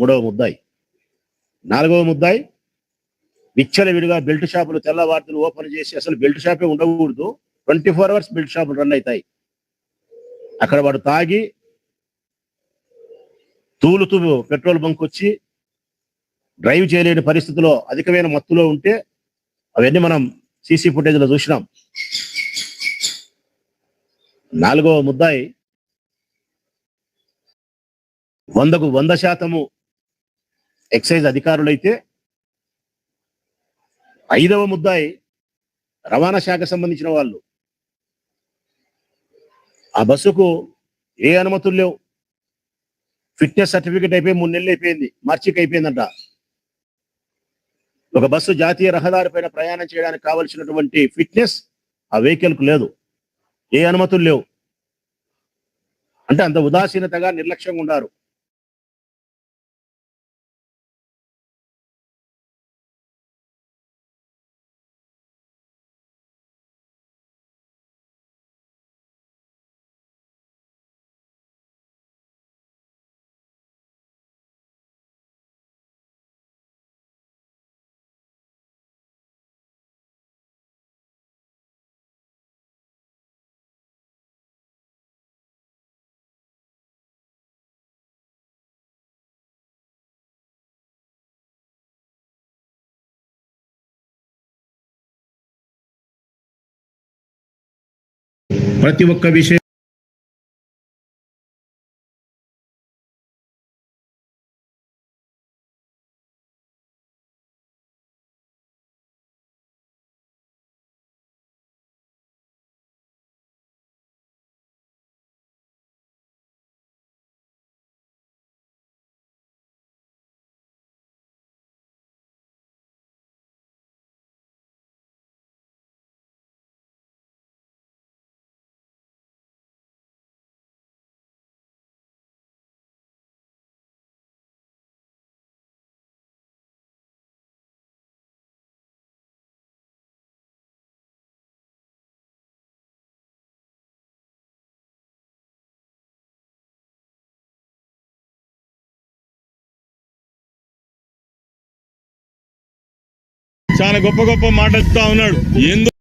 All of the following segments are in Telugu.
మూడవ ముద్దాయి. నాలుగవ ముద్దాయి. విచ్చలవిడిగా బెల్ట్ షాపులు తెల్లవారుతులు ఓపెన్ చేసి అసలు బెల్ట్ షాపే ఉండకూడదు. ట్వంటీ ఫోర్ అవర్స్ బెల్ట్ షాపులు రన్ అవుతాయి. అక్కడ వాడు తాగి తూలుతూ పెట్రోల్ బంక్ వచ్చి డ్రైవ్ చేయలేని పరిస్థితిలో అధికమైన మత్తులో ఉంటే అవన్నీ మనం సీసీ ఫుటేజ్లో చూసినాం. నాలుగవ ముద్దాయి. వందకు వంద శాతము ఎక్సైజ్ అధికారులైతే ఐదవ ముద్దాయి రవాణా శాఖ సంబంధించిన వాళ్ళు. ఆ బస్సుకు ఏ అనుమతులు లేవు. ఫిట్నెస్ సర్టిఫికేట్ అయిపోయి మూడు నెలలు అయిపోయింది. మార్చికి అయిపోయిందంట. ఒక బస్సు జాతీయ రహదారి పైన ప్రయాణం చేయడానికి కావలసినటువంటి ఫిట్నెస్ ఆ వెహికల్కు లేదు. ఏ అనుమతులు లేవు. అంటే అంత ఉదాసీనతగా నిర్లక్ష్యంగా ఉన్నారు. ప్రతి ఒక్క విషయం చాలా గొప్ప గొప్ప మాట చెప్తా ఉన్నాడు. ఏందో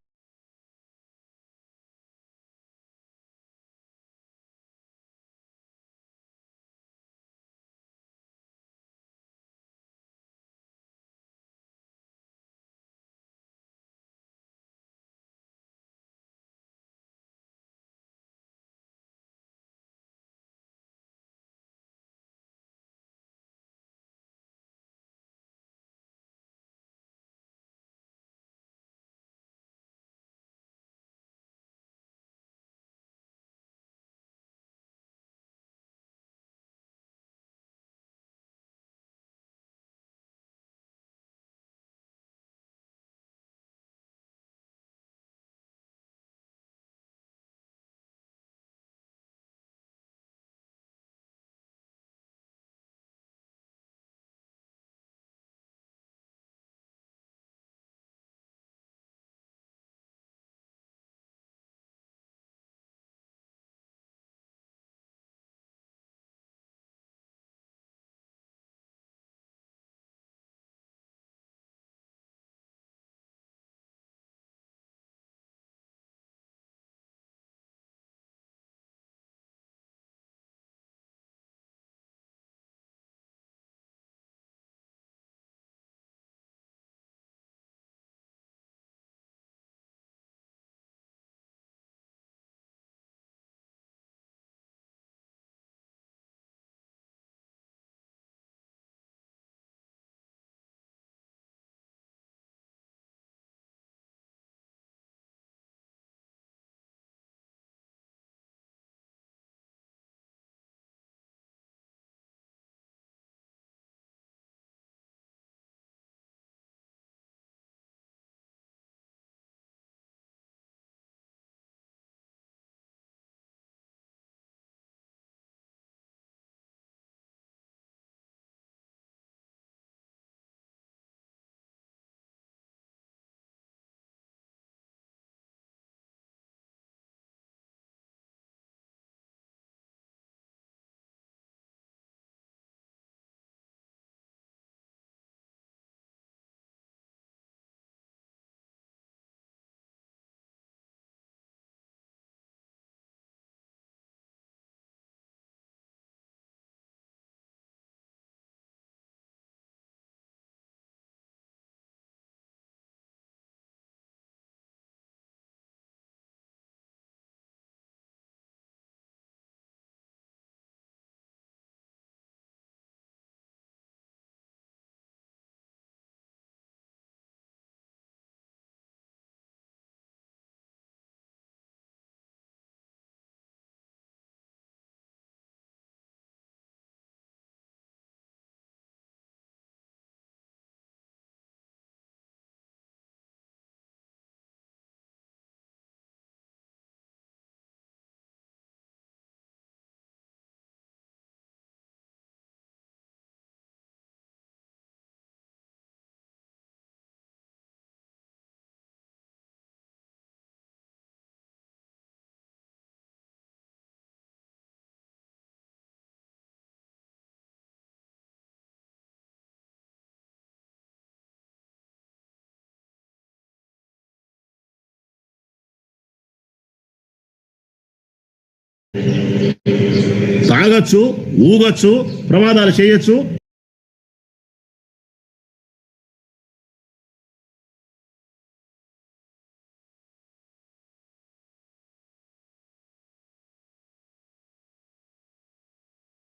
తాగొచ్చు ఊగొచ్చు ప్రమాదాలు చేయొచ్చు.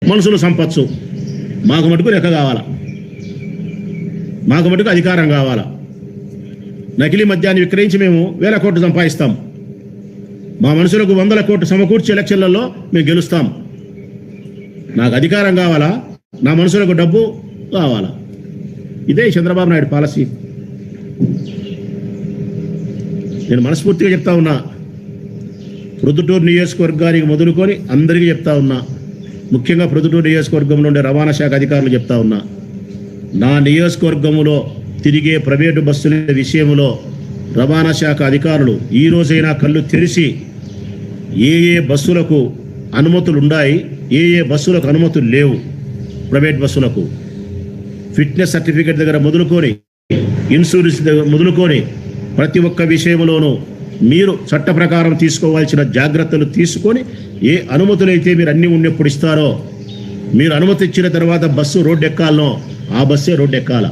మనుషులు సంపచ్చు. మాకు మటుకు లెక్క కావాలా? మాకు మటుకు అధికారం కావాలా? నకిలీ మద్యాన్ని విక్రయించి మేము వేల కోట్లు సంపాదిస్తాం. మా మనుషులకు వందల కోట్లు సమకూర్చి ఎలక్షన్లలో మేము గెలుస్తాం. నాకు అధికారం కావాలా? నా మనుషులకు డబ్బు కావాలా? ఇదే చంద్రబాబు నాయుడు పాలసీ. నేను మనస్ఫూర్తిగా చెప్తా ఉన్నా. ప్రొద్దుటూరు నియోజకవర్గానికి మొదలుకొని అందరికీ చెప్తా ఉన్నా. ముఖ్యంగా ప్రొద్దుటూరు నియోజకవర్గంలో ఉండే రవాణా శాఖ అధికారులు చెప్తా ఉన్నా. నా నియోజకవర్గంలో తిరిగే ప్రైవేటు బస్సుల విషయంలో రవాణా శాఖ అధికారులు ఈ రోజైనా కళ్ళు తెరిచి ఏ ఏ బస్సులకు అనుమతులు ఉన్నాయి ఏ ఏ బస్సులకు అనుమతులు లేవు. ప్రైవేట్ బస్సులకు ఫిట్నెస్ సర్టిఫికేట్ దగ్గర మొదలుకొని ఇన్సూరెన్స్ దగ్గర మొదలుకొని ప్రతి ఒక్క విషయంలోనూ మీరు చట్ట ప్రకారం తీసుకోవాల్సిన జాగ్రత్తలు తీసుకొని ఏ అనుమతులైతే మీరు అన్నీ ఉన్నప్పుడు ఇస్తారో మీరు అనుమతి ఇచ్చిన తర్వాత బస్సు రోడ్డు ఎక్కాలనో ఆ బస్సే రోడ్డు ఎక్కాల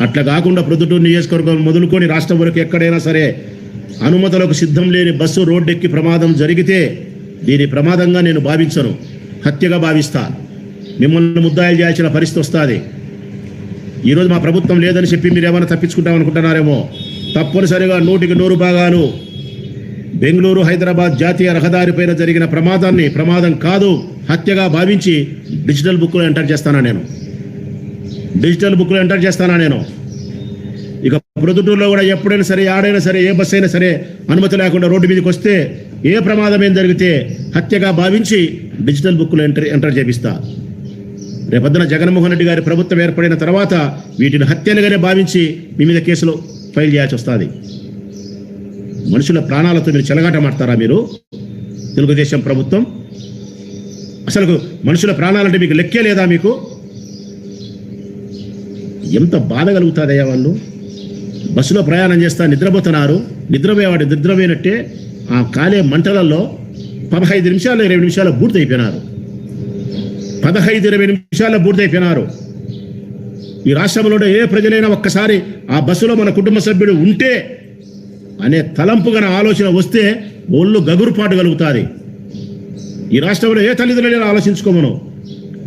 అట్లా కాకుండా ప్రొద్దుటూరు నియోజకవర్గం మొదలుకొని రాష్ట్రం వరకు ఎక్కడైనా సరే అనుమతులకు సిద్ధం లేని బస్సు రోడ్డెక్కి ప్రమాదం జరిగితే దీని ప్రమాదంగా నేను భావించను. హత్యగా భావిస్తా. మిమ్మల్ని ముద్దాయిలు చేయాల్సిన పరిస్థితి వస్తుంది. ఈరోజు మా ప్రభుత్వం లేదని చెప్పి మీరు ఏమైనా తప్పించుకుంటాం అనుకుంటున్నారేమో. తప్పనిసరిగా నూటికి నూరు భాగాలు బెంగళూరు హైదరాబాద్ జాతీయ రహదారిపైన జరిగిన ప్రమాదాన్ని ప్రమాదం కాదు హత్యగా భావించి డిజిటల్ బుక్లో ఎంటర్ చేస్తానా నేను? డిజిటల్ బుక్లో ఎంటర్ చేస్తానా నేను? ప్రొద్దుటూరులో కూడా ఎప్పుడైనా సరే ఆడైనా సరే ఏ బస్ అయినా సరే అనుమతి లేకుండా రోడ్డు మీదకి వస్తే ఏ ప్రమాదం ఏం జరిగితే హత్యగా భావించి డిజిటల్ బుక్లో ఎంటర్ ఎంటర్ చేపిస్తా. రేపొద్దున జగన్మోహన్ రెడ్డి గారి ప్రభుత్వం ఏర్పడిన తర్వాత వీటిని హత్యలుగానే భావించి మీ మీద కేసులు ఫైల్ చేయాల్సి వస్తుంది. మనుషుల ప్రాణాలతో మీరు చెలగాట మాడతారా మీరు? తెలుగుదేశం ప్రభుత్వం? అసలు మనుషుల ప్రాణాలంటే మీకు లెక్కే లేదా మీకు? ఎంత బాధ కలుగుతుందయ్యా వాళ్ళు? బస్సులో ప్రయాణం చేస్తా నిద్రపోతున్నారు. నిద్రపోయేవాడు నిద్రపోయినట్టే ఆ కాలే మంటలలో పదహైదు నిమిషాలు ఇరవై నిమిషాలు పూర్తయిపోయినారు. పదహైదు ఇరవై నిమిషాల్లో బూర్తయిపోయినారు ఈ రాష్ట్రంలో ఏ ప్రజలైనా ఒక్కసారి ఆ బస్సులో మన కుటుంబ సభ్యుడు ఉంటే అనే తలంపు గన ఆలోచన వస్తే ఒళ్ళు గగురుపాటు కలుగుతుంది. ఈ రాష్ట్రంలో ఏ తల్లిదండ్రులైనా ఆలోచించుకోమను.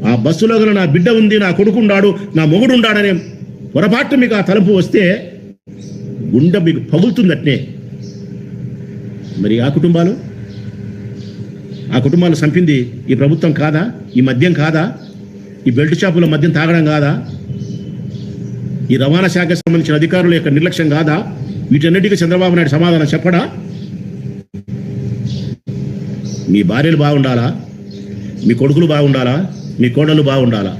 ఆ బస్సులో గల నా బిడ్డ ఉంది నా కొడుకుండాడు నా మొగుడు ఉండాడనే పొరపాటు మీకు ఆ తలంపు వస్తే గుండె మీకు పగులుతుందట్నే. మరి ఆ కుటుంబాలు? ఆ కుటుంబాలు చంపింది ఈ ప్రభుత్వం కాదా? ఈ మద్యం కాదా? ఈ బెల్ట్ షాపుల మద్యం తాగడం కాదా? ఈ రవాణా శాఖకు సంబంధించిన అధికారుల యొక్క నిర్లక్ష్యం కాదా? వీటన్నిటికీ చంద్రబాబు నాయుడు సమాధానం చెప్పడా? మీ భార్యలు బాగుండాలా? మీ కొడుకులు బాగుండాలా? మీ కోడలు బాగుండాలా?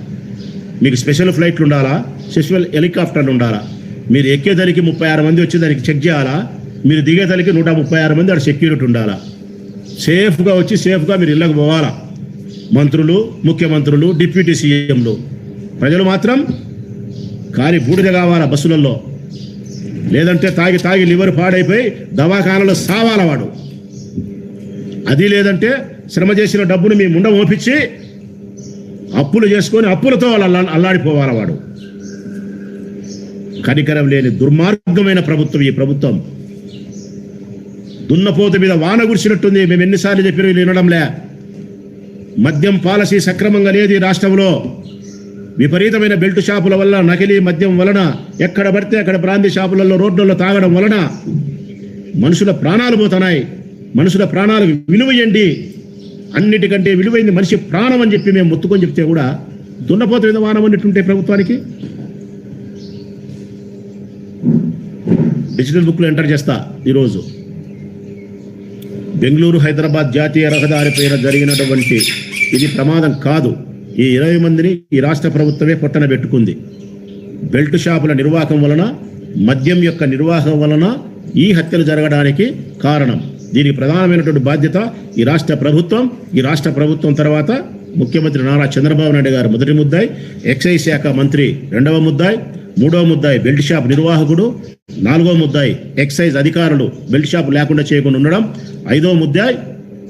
మీకు స్పెషల్ ఫ్లైట్లు ఉండాలా? స్పెషల్ హెలికాప్టర్లు ఉండాలా? మీరు ఎక్కేదానికి ముప్పై ఆరు మంది వచ్చి దానికి చెక్ చేయాలా? మీరు దిగేదానికి నూట ముప్పై ఆరు మంది అక్కడ సెక్యూరిటీ ఉండాలా? సేఫ్గా వచ్చి సేఫ్గా మీరు ఇళ్ళకి పోవాలా? మంత్రులు ముఖ్యమంత్రులు డిప్యూటీ సీఎంలు. ప్రజలు మాత్రం కాలి బూడిద కావాలా బస్సులలో? లేదంటే తాగి తాగి లివర్ పాడైపోయి దవాఖానలో సావాల వాడు? అది లేదంటే శ్రమ చేసిన డబ్బును మీ ముండ మోపించి అప్పులు చేసుకొని అప్పులతో వాళ్ళు అల్లా అల్లాడిపోవాల వాడు? కనికరం లేని దుర్మార్గమైన ప్రభుత్వం ఈ ప్రభుత్వం. దున్నపోత మీద వాన కురిసినట్టుంది. మేము ఎన్నిసార్లు చెప్పిన వినడంలే మద్యం పాలసీ సక్రమంగా లేదు ఈ రాష్ట్రంలో. విపరీతమైన బెల్ట్ షాపుల వల్ల నకిలీ మద్యం వలన ఎక్కడ పడితే అక్కడ బ్రాంతి షాపులలో రోడ్లలో తాగడం వలన మనుషుల ప్రాణాలు పోతున్నాయి. మనుషుల ప్రాణాలు విలువయండి అన్నిటికంటే విలువైంది మనిషి ప్రాణం అని చెప్పి మేము మొత్తుకొని చెప్తే కూడా దున్నపోత మీద వానం అన్నట్టుంటే ప్రభుత్వానికి డిజిటల్ బుక్లో ఎంటర్ చేస్తా ఈరోజు. బెంగళూరు హైదరాబాద్ జాతీయ రహదారి రహదారిపైన జరిగినటువంటి ఇది ప్రమాదం కాదు. ఈ ఇరవై మందిని ఈ రాష్ట్ర ప్రభుత్వమే పొట్టన పెట్టుకుంది. బెల్ట్ షాపుల నిర్వాహకం వలన మద్యం యొక్క నిర్వాహం వలన ఈ హత్యలు జరగడానికి కారణం. దీనికి ప్రధానమైనటువంటి బాధ్యత ఈ రాష్ట్ర ప్రభుత్వం. ఈ రాష్ట్ర ప్రభుత్వం తర్వాత ముఖ్యమంత్రి నారా చంద్రబాబు నాయుడు గారు మొదటి ముద్దాయి ఎక్సైజ్ శాఖ మంత్రి రెండవ ముద్దాయి మూడో ముద్దాయి బెల్ట్ షాప్ నిర్వాహకుడు నాలుగో ముద్దాయి ఎక్సైజ్ అధికారులు బెల్ట్ షాప్ లేకుండా చేయకుండా ఉండడం ఐదవ ముద్దాయి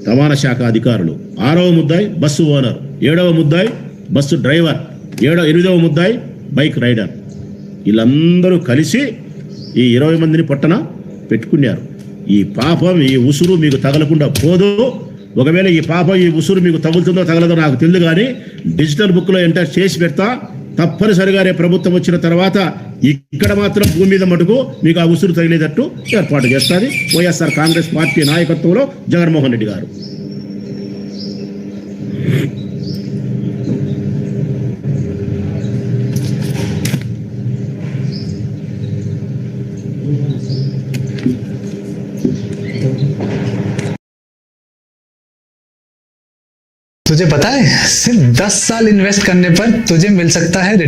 రవాణా శాఖ అధికారులు ఆరవ ముద్దాయి బస్సు ఓనర్ ఏడవ ముద్దాయి బస్సు డ్రైవర్ ఏడవ ఎనిమిదవ ముద్దాయి బైక్ రైడర్. వీళ్ళందరూ కలిసి ఈ ఇరవై మందిని పట్టణ పెట్టుకున్నారు. ఈ పాపం ఈ ఉసురు మీకు తగలకుండా పోదు. ఒకవేళ ఈ పాపం ఈ ఉసురు మీకు తగులుతుందో తగలదో నాకు తెలియదు కానీ డిజిటల్ బుక్లో ఎంటర్ చేసి పెడతా. తప్పనిసరిగా రేపు ప్రభుత్వం వచ్చిన తర్వాత ఇక్కడ మాత్రం భూమి మీద మటుకు మీకు ఆ ఉసురు తగిలేటట్టు ఏర్పాటు చేస్తుంది. వైఎస్ఆర్ కాంగ్రెస్ పార్టీ నాయకత్వంలో జగన్మోహన్ రెడ్డి గారు. तुझे पता है सिर्फ़ 10 साल इन्वेस्ट करने पर तुझे मिल सकता है